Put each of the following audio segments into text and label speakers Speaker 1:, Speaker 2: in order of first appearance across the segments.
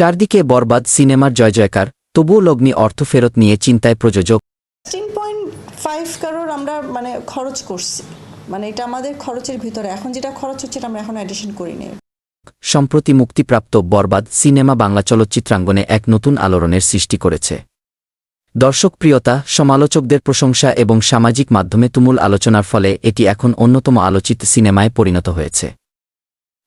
Speaker 1: চারদিকে বরবাদ সিনেমার জয় জয়কার তবুও লগ্নি অর্থ ফেরত নিয়ে চিন্তায় প্রযোজক।
Speaker 2: ফাইভ কারোর আমরা মানে খরচ করছি। মানে এটা আমাদের খরচের ভিতরে। এখন যেটা খরচ হচ্ছে এটা আমরা এখন অ্যাডিশন করিনি
Speaker 1: সম্প্রতি মুক্তিপ্রাপ্ত বরবাদ সিনেমা বাংলা চলচ্চিত্রাঙ্গনে এক নতুন আলোড়নের সৃষ্টি করেছে। দর্শকপ্রিয়তা সমালোচকদের প্রশংসা এবং সামাজিক মাধ্যমে তুমুল আলোচনার ফলে এটি এখন অন্যতম আলোচিত সিনেমায় পরিণত হয়েছে।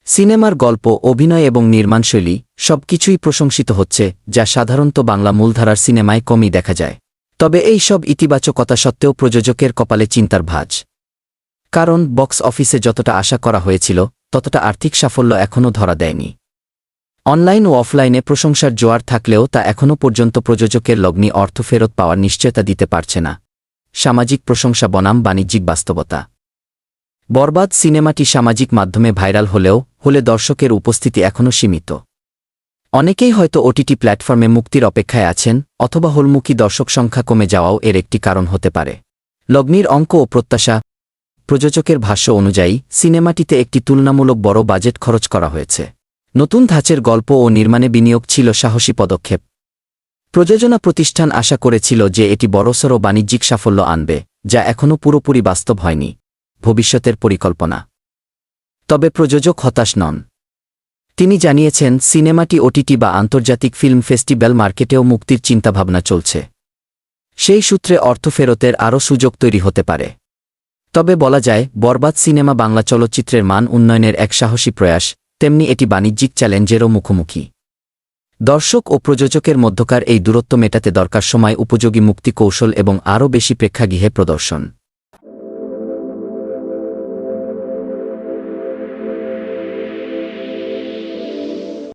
Speaker 1: সিনেমার গল্প, অভিনয় এবং নির্মাণশৈলী সবকিছুই প্রশংসিত হচ্ছে, যা সাধারণত বাংলা মূলধারার সিনেমায় কমই দেখা যায়। তবে এই সব ইতিবাচকতা সত্ত্বেও প্রযোজকের কপালে চিন্তার ভাঁজ। কারণ বক্স অফিসে যতটা আশা করা হয়েছিল, ততটা আর্থিক সাফল্য এখনও ধরা দেয়নি। অনলাইন ও অফলাইনে প্রশংসার জোয়ার থাকলেও তা এখনও পর্যন্ত প্রযোজকের লগ্নি অর্থ ফেরত পাওয়ার নিশ্চয়তা দিতে পারছে না। সামাজিক প্রশংসা বনাম বাণিজ্যিক বাস্তবতা। বরবাদ সিনেমাটি সামাজিক মাধ্যমে ভাইরাল হলেও, হলে দর্শকের উপস্থিতি এখনও সীমিত। অনেকেই হয়তো ওটিটি প্ল্যাটফর্মে মুক্তির অপেক্ষায় আছেন, অথবা হলমুখী দর্শক সংখ্যা কমে যাওয়াও এর একটি কারণ হতে পারে। লগ্নির অঙ্ক ও প্রত্যাশা প্রযোজকের ভাষ্য অনুযায়ী, সিনেমাটিতে একটি তুলনামূলক বড় বাজেট খরচ করা হয়েছে। নতুন ধাঁচের গল্প ও নির্মাণে বিনিয়োগ ছিল সাহসী পদক্ষেপ। প্রযোজনা প্রতিষ্ঠান আশা করেছিল যে এটি বড়সড় বাণিজ্যিক সাফল্য আনবে, যা এখনও পুরোপুরি বাস্তব হয়নি। ভবিষ্যতের পরিকল্পনা। তবে প্রযোজক হতাশ নন। তিনি জানিয়েছেন, সিনেমাটি ওটিটি বা আন্তর্জাতিক ফিল্ম ফেস্টিভ্যাল মার্কেটেও মুক্তির চিন্তাভাবনা চলছে। সেই সূত্রে অর্থ ফেরতের আরও সুযোগ তৈরি হতে পারে। তবে বলা যায়, বরবাদ সিনেমা বাংলা চলচ্চিত্রের মান উন্নয়নের এক সাহসী প্রয়াস, তেমনি এটি বাণিজ্যিক চ্যালেঞ্জেরও মুখোমুখি। দর্শক ও প্রযোজকের মধ্যকার এই দূরত্ব মেটাতে দরকার সময় উপযোগী মুক্তি কৌশল এবং আরও বেশি প্রেক্ষাগৃহে প্রদর্শন।